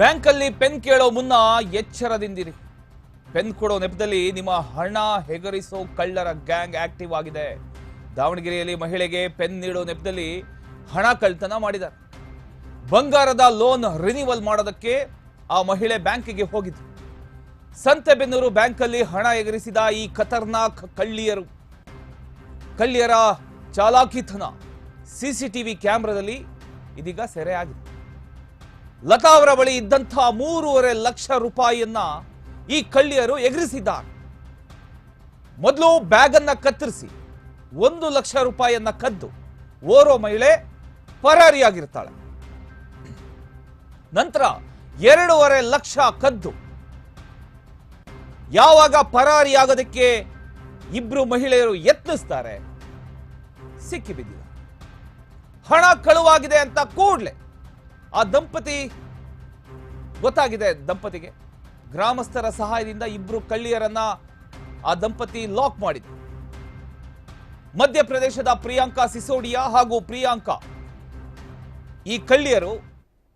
ಬ್ಯಾಂಕಲ್ಲಿ ಪೆನ್ ಕೇಳೋ ಮುನ್ನ ಎಚ್ಚರದಿಂದಿರಿ. ಪೆನ್ ಕೊಡೋ ನೆಪದಲ್ಲಿ ನಿಮ್ಮ ಹಣ ಹೆಗರಿಸೋ ಕಳ್ಳರ ಗ್ಯಾಂಗ್ ಆಕ್ಟಿವ್ ಆಗಿದೆ. ದಾವಣಗೆರೆಯಲ್ಲಿ ಮಹಿಳೆಗೆ ಪೆನ್ ನೀಡೋ ನೆಪದಲ್ಲಿ ಹಣ ಕಳ್ತನ ಮಾಡಿದ್ದಾರೆ. ಬಂಗಾರದ ಲೋನ್ ರಿನಿವಲ್ ಮಾಡೋದಕ್ಕೆ ಆ ಮಹಿಳೆ ಬ್ಯಾಂಕಿಗೆ ಹೋಗಿದ್ರು ಸಂತೆಬೆನ್ನೂರು ಬ್ಯಾಂಕಲ್ಲಿ ಹಣ ಎಗರಿಸಿದ ಈ ಖತರ್ನಾಕ್ ಕಳ್ಳಿಯರು. ಕಳ್ಳಿಯರ ಚಾಲಾಕಿತನ ಸಿಸಿಟಿವಿ ಕ್ಯಾಮ್ರಾದಲ್ಲಿ ಇದೀಗ ಸೆರೆಯಾಗಿದೆ ಲತಾ ಅವರ ಬಳಿ ಇದ್ದಂತಹ ಮೂರುವರೆ ಲಕ್ಷ ರೂಪಾಯಿಯನ್ನ ಈ ಕಳ್ಳಿಯರು ಎಗರಿಸಿದ್ದಾರೆ. ಮೊದಲು ಬ್ಯಾಗ್ ಅನ್ನ ಕತ್ತರಿಸಿ, ಒಂದು ಲಕ್ಷ ರೂಪಾಯಿಯನ್ನ ಕದ್ದು ಓರೋ ಮಹಿಳೆ ಪರಾರಿಯಾಗಿರ್ತಾಳೆ. ನಂತರ ಎರಡೂವರೆ ಲಕ್ಷ ಕದ್ದು ಯಾವಾಗ ಪರಾರಿಯಾಗೋದಕ್ಕೆ ಇಬ್ರು ಮಹಿಳೆಯರು ಯತ್ನಿಸ್ತಾರೆ ಸಿಕ್ಕಿಬಿದ್ದಿದ್ದಾರೆ ಹಣ ಕಳುವಾಗಿದೆ ಅಂತ ಕೂಡ್ಲೆ ಆ ದಂಪತಿ, ಗೊತ್ತಾಗಿದೆ ದಂಪತಿಗೆ. ಗ್ರಾಮಸ್ಥರ ಸಹಾಯದಿಂದ ಇಬ್ರು ಕಳ್ಳಿಯರನ್ನ ಆ ದಂಪತಿ ಲಾಕ್ ಮಾಡಿದ್ರು ಮಧ್ಯಪ್ರದೇಶದ ಪ್ರಿಯಾಂಕಾ ಸಿಸೋಡಿಯಾ ಹಾಗೂ ಪ್ರಿಯಾಂಕಾ. ಈ ಕಳ್ಳಿಯರು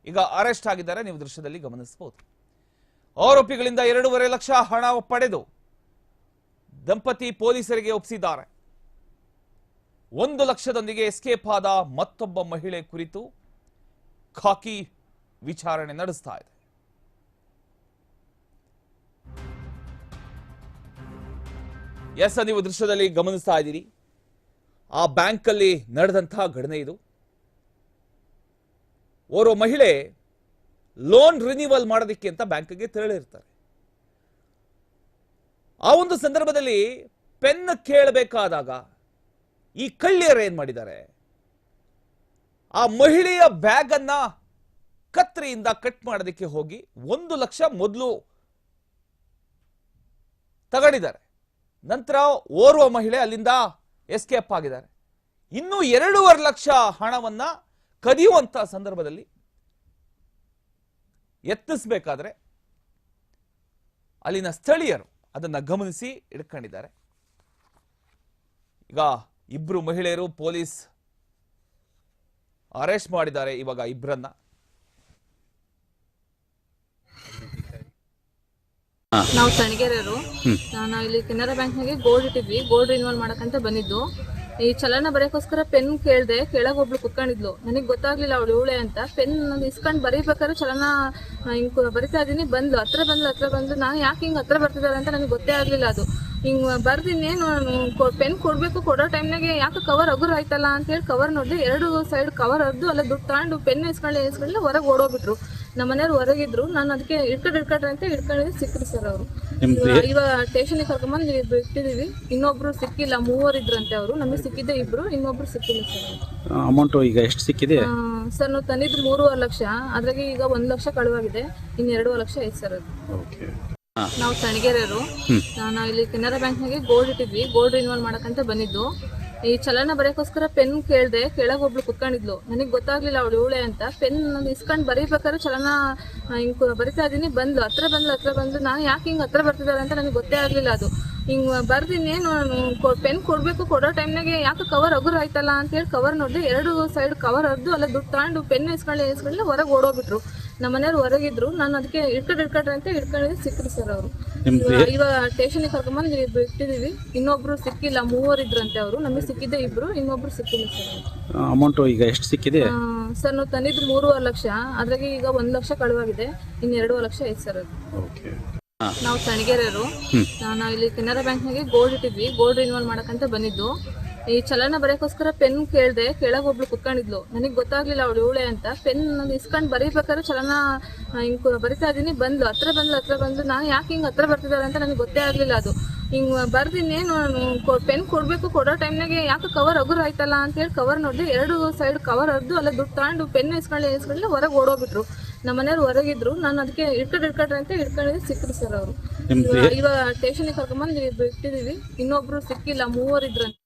ಈಗ ಅರೆಸ್ಟ್ ಆಗಿದ್ದಾರೆ, ನೀವು ದೃಶ್ಯದಲ್ಲಿ ಗಮನಿಸಬಹುದು. ಆರೋಪಿಗಳಿಂದ ಎರಡೂವರೆ ಲಕ್ಷ ಹಣ ಪಡೆದು ದಂಪತಿ ಪೊಲೀಸರಿಗೆ ಒಪ್ಪಿಸಿದ್ದಾರೆ ಒಂದು ಲಕ್ಷದೊಂದಿಗೆ ಎಸ್ಕೇಪ್ ಆದ ಮತ್ತೊಬ್ಬ ಮಹಿಳೆ ಕುರಿತು ಖಾಕಿ ವಿಚಾರಣೆ ನಡೆಸ್ತಾ ಇದೆ. ಎಸ್ ನೀವು ದೃಶ್ಯದಲ್ಲಿ ಗಮನಿಸ್ತಾ ಇದ್ದೀರಿ. ಆ ಬ್ಯಾಂಕಲ್ಲಿ ನಡೆದಂತಹ ಘಟನೆ ಇದು. ಓರ್ವ ಮಹಿಳೆ ಲೋನ್ ರಿನಿವಲ್ ಮಾಡೋದಕ್ಕೆ ಅಂತ ಬ್ಯಾಂಕ್ಗೆ ತೆರಳಿರ್ತಾರೆ. ಆ ಒಂದು ಸಂದರ್ಭದಲ್ಲಿ ಪೆನ್ ಕೇಳಬೇಕಾದಾಗ ಈ ಕಳ್ಳಿಯರು ಏನ್ ಮಾಡಿದ್ದಾರೆ? ಆ ಮಹಿಳೆಯ ಬ್ಯಾಗ್ ಅನ್ನ ಕತ್ರಿಯಿಂದ ಕಟ್ ಮಾಡೋದಕ್ಕೆ ಹೋಗಿ ಒಂದು ಲಕ್ಷ ಮೊದಲು ತಗೊಂಡಿದ್ದಾರೆ. ನಂತರ ಓರ್ವ ಮಹಿಳೆ ಅಲ್ಲಿಂದ ಎಸ್ಕೇಪ್ ಆಗಿದ್ದಾರೆ. ಇನ್ನು ಎರಡೂವರೆ ಲಕ್ಷ ಹಣವನ್ನ ಕದಿಯುವಂತ ಸಂದರ್ಭದಲ್ಲಿ ಯತ್ನಿಸಬೇಕಾದ್ರೆ ಅಲ್ಲಿನ ಸ್ಥಳೀಯರು ಅದನ್ನ ಗಮನಿಸಿ ಇಟ್ಕೊಂಡಿದ್ದಾರೆ ಈಗ ಇಬ್ರು ಮಹಿಳೆಯರು ಪೊಲೀಸ್ ಅರೆಸ್ಟ್ ಮಾಡಿದ್ದಾರೆ ಇವಾಗ ಇಬ್ಬರನ್ನ ನಾವು ತಣಿಗೆರೆಯವರು ನಾನು ಇಲ್ಲಿ ಕೆನರಾ ಬ್ಯಾಂಕ್ ಬ್ಯಾಂಕ್ನಾಗೆ ಗೋಲ್ಡ್ ಇಟ್ಟಿದ್ವಿ ಗೋಲ್ಡ್ ರಿನ್ಯೂವಲ್ ಮಾಡಕಂತ ಬಂದಿದ್ದು. ಈ ಚಲನ ಬರೆಯೋಕ್ಕೋಸ್ಕರ ಪೆನ್ ಕೇಳ್ದೆ ಕೆಳಗೆ ಒಬ್ಳು ಕುತ್ಕೊಂಡಿದ್ಲು. ನನಗೆ ಗೊತ್ತಾಗ್ಲಿಲ್ಲ ಅವಳು ಇವಳೆ ಅಂತ. ಪೆನ್ ಇಸ್ಕೊಂಡು ಬರೀಬೇಕಾದ್ರೆ ಚಲನ ಹಿಂಗ್ ಬರಿತಾ ಇದೀನಿ ಬಂದ್ಲು ಹತ್ರ ಬಂದ್ಲು ಹತ್ರ ಬಂದ್ಲು. ನಾನು ಯಾಕೆ ಹಿಂಗ್ ಹತ್ರ ಬರ್ತಿದ್ದಾರೆ ಅಂತ ನನಗೆ ಗೊತ್ತೇ ಆಗ್ಲಿಲ್ಲ ಅದು. ಹಿಂಗ್ ಏನು ಪೆನ್ ಕೊಡ್ಬೇಕು ಕೊಡೋ ಟೈಮ್ನಾಗೆ ಯಾಕೆ ಕವರ್ ಅಗುರ್ ಆಯ್ತಲ್ಲ ಅಂತ ಹೇಳಿ ಕವರ್ ನೋಡಿದೆ. ಎರಡು ಸೈಡ್ ಕವರ್ ಹರಿದು ಅಲ್ಲ ದುಡ್ಡು ತಗೊಂಡು ಪೆನ್ ಇಸ್ಕೊಳ್ಳಿ ಇಸ್ಕೊಳ್ಳಿ ಹೊರಗೆ ಓಡೋಗ್ಬಿಟ್ರು. ನಮ್ಮ ಮನೆಯವ್ರು ಹೊರಗಿದ್ರು. ನಾನು ಅದಕ್ಕೆ ಇಟ್ಕೊಂಡು ಇಟ್ಕೊಂಡ್ರೆ ಅಂತ ಇಟ್ಕೊಂಡಿದ್ದು ಸಿಕ್ಕರು ಸರ್ ಅವರು. ಇವಾಗ ಸ್ಟೇಷನ್ಗೆ ಕರ್ಕೊಂಬಂದು ನೀವು ಇಟ್ಟಿದೀವಿ ಇನ್ನೊಬ್ರು ಸಿಕ್ಕಿಲ್ಲ. ಮೂವರು ಇದ್ರಂತೆ ಅವರು. ನಮಗೆ ಸಿಕ್ಕಿದ್ದೆ ಇಬ್ರು. ಇನ್ನೊಬ್ರು ಸಿಕ್ಕಿಲ್ಲ ಸರ್ ಅಮೌಂಟ್ ಈಗ ಎಷ್ಟು ಸಿಕ್ಕಿದೆ? ಸರ್ ನಾವು ತಂದಿದ್ರು ಮೂರುವರೆ ಲಕ್ಷ. ಅದ್ರಾಗೆ ಈಗ ಒಂದ್ ಲಕ್ಷ ಕಳುವಾಗಿದೆ. ಇನ್ನು ಎರಡೂವರೆ ಲಕ್ಷ ಐತೆ ಸರ್ ಅದು. ನಾವು ತಣಿಗೆರೆಯವರು ನಾವು ಇಲ್ಲಿ ಕೆನರಾ ಬ್ಯಾಂಕ್ನಾಗೆ ಗೋಲ್ಡ್ ಇಟ್ಟಿದ್ವಿ. ಗೋಲ್ಡ್ ರಿನ್ಯೂವಲ್ ಮಾಡಕಂತ ಬಂದಿದ್ದು. ಈ ಚಲನ ಬರೆಯೋಕ್ಕೋಸ್ಕರ ಪೆನ್ ಕೇಳ್ದೆ ಕೆಳಗೆ ಒಬ್ಳು ಕುತ್ಕೊಂಡಿದ್ಲು. ನನಗೆ ಗೊತ್ತಾಗ್ಲಿಲ್ಲ ಅವಳು ಇವಳೆ ಅಂತ. ಪೆನ್ ಇಸ್ಕೊಂಡು ಬರೀಬೇಕಾದ್ರೆ ಚಲನ ಹಿಂಗ್ ಬರಿತಾ ಇದೀನಿ ಬಂದ್ಲು. ಹತ್ರ ಬಂದ್ಲು ಹತ್ರ ಬಂದ್ಲು. ನಾನು ಯಾಕೆ ಹಿಂಗ್ ಹತ್ರ ಬರ್ತಿದ್ದಾರೆ ಅಂತ ನನಗೆ ಗೊತ್ತೇ ಆಗ್ಲಿಲ್ಲ ಅದು. ಹಿಂಗ್ ಬರ್ದಿನ್ನೇನು ಪೆನ್ ಕೊಡ್ಬೇಕು ಕೊಡೋ ಟೈಮ್ನಾಗೆ ಯಾಕೆ ಕವರ್ ಅಗುರ್ ಆಯ್ತಲ್ಲ ಅಂತ ಹೇಳಿ ಕವರ್ ನೋಡಿದೆ. ಎರಡು ಸೈಡ್ ಕವರ್ ಹರಿದು ಅಲ್ಲ ದುಡ್ಡು ತಗೊಂಡು ಪೆನ್ ಇಸ್ಕೊಳ್ಳಿ ಇಸ್ಕೊಳ್ಳಿ ಹೊರಗೆ ಓಡೋಗ್ಬಿಟ್ರು. ನಮ್ಮ ಮನೆಯವ್ರು ಹೊರಗಿದ್ರು. ನಾನು ಅದಕ್ಕೆ ಇಟ್ಕೊಂಡು ಇಟ್ಕೊಂಡ್ರೆ ಅಂತ ಇಟ್ಕೊಂಡಿದ್ದು ಸಿಕ್ಕರು ಸರ್ ಅವರು. ಇವಾಗ ಸ್ಟೇಷನ್ಗೆ ಕರ್ಕೊಂಬಂದು ಬಿಟ್ಟಿದೀವಿ. ಇನ್ನೊಬ್ರು ಸಿಕ್ಕಿಲ್ಲ ಮೂವರು ಇದ್ರಂತೆ ಅವರು. ನಮಗೆ ಸಿಕ್ಕಿದ್ದೆ ಇಬ್ರು ಇನ್ನೊಬ್ರು ಸಿಕ್ಕಿಲ್ಲ ಸರ್ ಅಮೌಂಟ್ ಈಗ ಎಷ್ಟು ಸಿಕ್ಕಿದೆ? ಸರ್ ನಾವು ತಂದಿದ್ದು ಮೂರುವರೆ ಲಕ್ಷ. ಅದ್ರಾಗೆ ಈಗ ಒಂದು ಲಕ್ಷ ಕಳುವಾಗಿದೆ. ಇನ್ನು ಎರಡೂವರೆ ಲಕ್ಷ ಐತೆ ಸರ್ ಅದು. ನಾವು ತಣಿಗೆರೆಯವರು. ನಾವು ಇಲ್ಲಿ ಕೆನರಾ ಬ್ಯಾಂಕ್ನಾಗೆ ಗೋಲ್ಡ್ ಇಟ್ಟಿದ್ವಿ. ಗೋಲ್ಡ್ ರಿನ್ಯೂವಲ್ ಮಾಡಕ್ಕಂತ ಬಂದಿದ್ದು. ಈ ಚಲನ ಬರೆಯೋಕ್ಕೋಸ್ಕರ ಪೆನ್ ಕೇಳ್ದೆ ಕೆಳಗೆ ಒಬ್ಳು ಕುತ್ಕೊಂಡಿದ್ಲು. ನನಗೆ ಗೊತ್ತಾಗ್ಲಿಲ್ಲ ಅವಳು ಇವಳೆ ಅಂತ. ಪೆನ್ ಇಸ್ಕೊಂಡು ಬರೀಬೇಕಾದ್ರೆ ಚಲನ ಹಿಂಗ್ ಬರಿತಾ ಇದೀನಿ. ಬಂದ್ಲು. ಹತ್ರ ಬಂದ್ಲು ಹತ್ರ ಬಂದ್ಲು. ನಾನು ಯಾಕೆ ಹಿಂಗ್ ಹತ್ರ ಬರ್ತಿದ್ದಾರೆ ಅಂತ ನನಗೆ ಗೊತ್ತೇ ಆಗ್ಲಿಲ್ಲ ಅದು. ಹಿಂಗ್ ಬರ್ದಿನ್ನೇನು ಪೆನ್ ಕೊಡಬೇಕು ಕೊಡೋ ಟೈಮ್ನಾಗೆ ಯಾಕೆ ಕವರ್ ಹಗುರ ಆಯ್ತಲ್ಲ ಅಂತ ಹೇಳಿ ಕವರ್ ನೋಡಿದೆ. ಎರಡು ಸೈಡ್ ಕವರ್ ಹರಿದು ಅಲ್ಲ ದುಡ್ಡು ತಗೊಂಡು ಪೆನ್ ಇಸ್ಕೊಳ್ಳಿ ಇಸ್ಕೊಳ್ಳಿ ಹೊರಗೆ ಓಡೋಗ್ಬಿಟ್ರು. ನಮ್ಮ ಮನೆಯವ್ರು ಹೊರಗಿದ್ರು. ನಾನು ಅದಕ್ಕೆ ಇಟ್ಕೊಂಡು ಇಟ್ಕೊಂಡ್ರೆ ಅಂತ ಇಟ್ಕೊಂಡಿದ್ದು. ಸಿಕ್ಕರು ಸರ್ ಅವರು. ಇವಾಗ ಸ್ಟೇಷನ್ಗೆ ಕರ್ಕೊಂಬಂದು ಬಿಟ್ಟಿದ್ದೀವಿ ಇಟ್ಟಿದೀವಿ ಇನ್ನೊಬ್ರು ಸಿಕ್ಕಿಲ್ಲ. ಮೂವರು ಇದ್ರಂತೆ